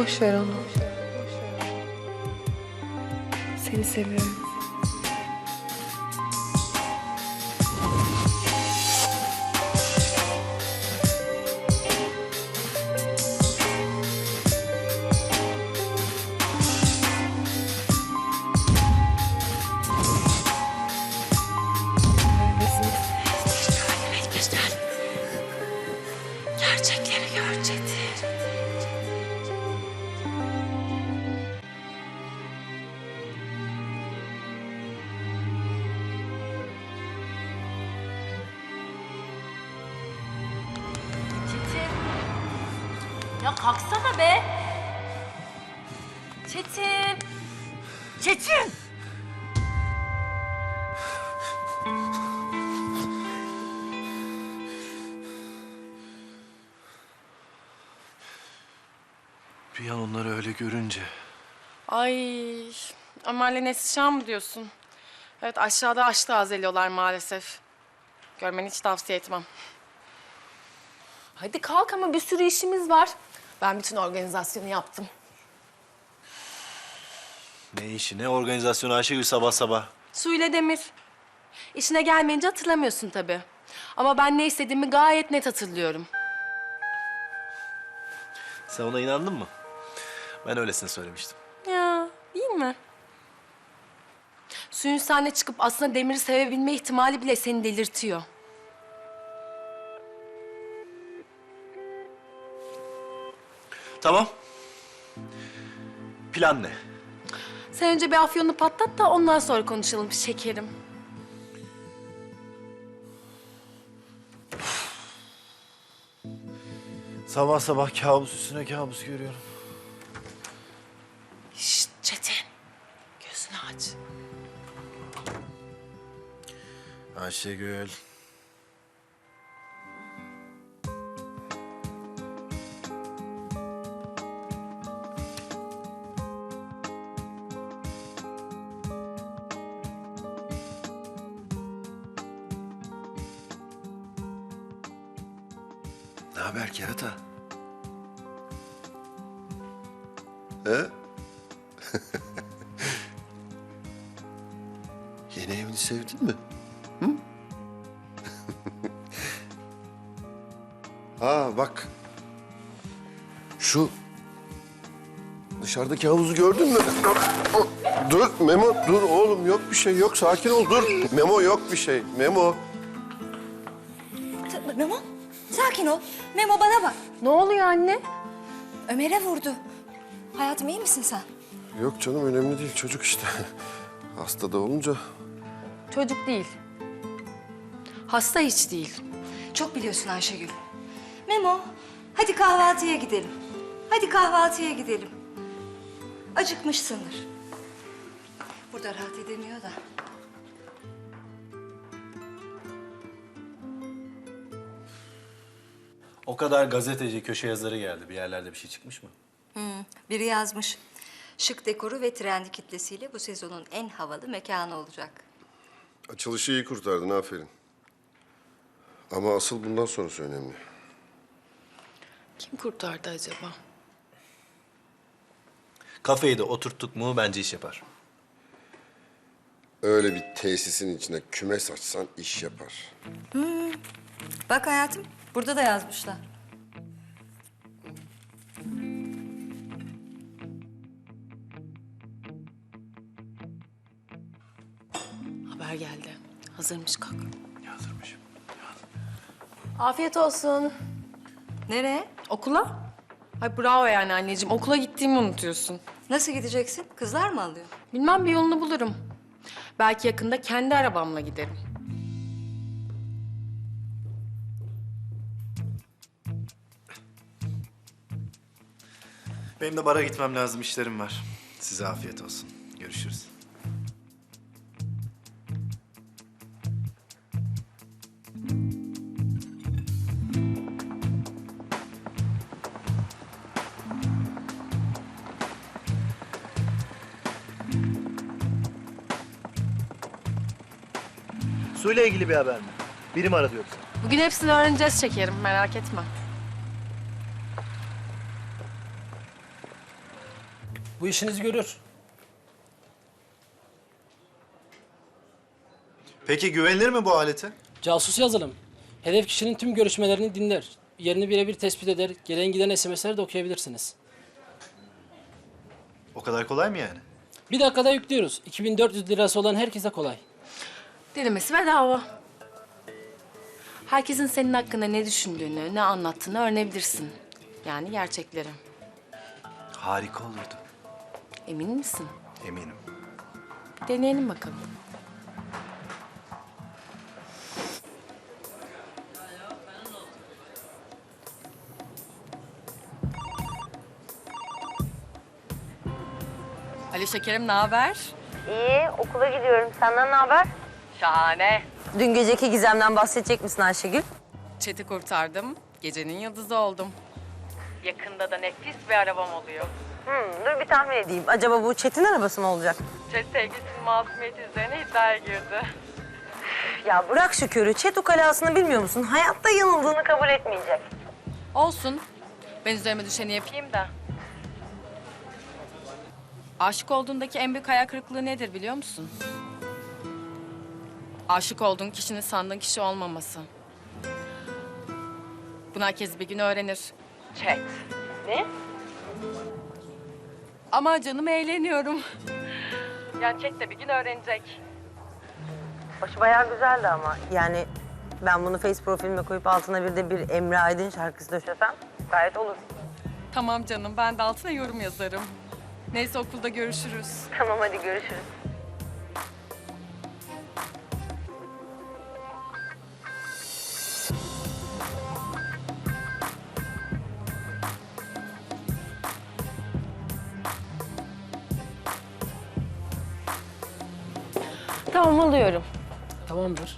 Boş ver onu. Seni seviyorum. Ya kalksana be. Çetin. Çetin. Bir an onları öyle görünce Ay, Ömer'le Neslihan mı diyorsun? Evet, aşağıda aşk tazeliyorlar maalesef. Görmeni hiç tavsiye etmem. Hadi kalk ama bir sürü işimiz var. Ben bütün organizasyonu yaptım. ne işi ne organizasyonu Ayşegül sabah sabah. Su ile Demir. İşine gelmeyince hatırlamıyorsun tabii. Ama ben ne istediğimi gayet net hatırlıyorum. Sen ona inandın mı? Ben öylesine söylemiştim. Ya, değil mi? Suyun sahne çıkıp aslında Demir'i sevebilme ihtimali bile seni delirtiyor. Tamam. Plan ne? Sen önce bir afyonunu patlat da ondan sonra konuşalım şekerim. Sabah sabah kabus üstüne kabus görüyorum. Şşt Çetin. Gözünü aç. Ayşegül. Ne haber kerata? He? Yeni evini sevdin mi? Hı? ha bak. Şu dışarıdaki havuzu gördün mü? Dur Memo dur oğlum yok bir şey yok sakin ol dur. Memo yok bir şey Memo. Sakin ol. Memo bana bak. Ne oluyor anne? Ömer'e vurdu. Hayatım iyi misin sen? Yok canım önemli değil çocuk işte. Hasta da olunca Çocuk değil. Hasta hiç değil. Çok biliyorsun Ayşegül. Memo, hadi kahvaltıya gidelim. Hadi kahvaltıya gidelim. Acıkmışsındır. Burada rahat edemiyor da. O kadar gazeteci, köşe yazarı geldi. Bir yerlerde bir şey çıkmış mı? Biri yazmış. Şık dekoru ve trendi kitlesiyle bu sezonun en havalı mekanı olacak. açılışı iyi kurtardın aferin. Ama asıl bundan sonrası önemli. Kim kurtardı acaba? Kafeyi de oturttuk mu bence iş yapar. Öyle bir tesisin içine kümes açsan iş yapar. Bak hayatım, burada da yazmışlar. Haber geldi. Hazırmış kalk. Yazdırmışım. Afiyet olsun. Nereye? Okula? Ay bravo yani anneciğim. Okula gittiğimi unutuyorsun. Nasıl gideceksin? Kızlar mı alıyor? Bilmem bir yolunu bulurum. Belki yakında kendi arabamla giderim. Benim de bara gitmem lazım. işlerim var. Size afiyet olsun. Suyla ilgili bir haber mi? Biri mi aradı yoksa? Bugün hepsini öğreneceğiz şekerim. Merak etme. Bu işinizi görür. Peki güvenilir mi bu alete? Casus yazılım. Hedef kişinin tüm görüşmelerini dinler. Yerini birebir tespit eder. Gelen giden SMS'leri de okuyabilirsiniz. O kadar kolay mı yani? Bir dakikada yüklüyoruz. 2400 lirası olan herkese kolay. Denemesi bedava. Herkesin senin hakkında ne düşündüğünü, ne anlattığını öğrenebilirsin. Yani gerçekleri. Harika olurdu. Emin misin? Eminim. Deneyelim bakalım. Ali şekerim ne haber? İyi, okula gidiyorum. Senden ne haber? Şahane. Dün geceki gizemden bahsedecek misin Ayşegül? Çeti kurtardım. Gecenin yıldızı oldum. Yakında da nefis bir arabam oluyor. Hmm, dur bir tahmin edeyim. Acaba bu Çetin arabası mı olacak? Çet sevgilisinin masumiyeti üzerine iddiaya girdi. Ya bırak şu körü. Çet ukalasını bilmiyor musun? Hayatta yanıldığını kabul etmeyecek. Olsun. Ben üzerime düşeni yapayım da. Aşık olduğundaki en büyük hayal kırıklığı nedir biliyor musun? Aşık olduğun kişinin sandığın kişi olmaması. Bunu herkes bir gün öğrenir. Chat. Ne? Ama canım eğleniyorum. Yani chat de bir gün öğrenecek. Hoş bayağı güzeldi ama. Yani ben bunu Face profilime koyup altına bir de bir Emre Aydın şarkısı döşesem gayet olur. Tamam canım ben de altına yorum yazarım. Neyse okulda görüşürüz. Tamam hadi görüşürüz. Tamam alıyorum. Tamamdır.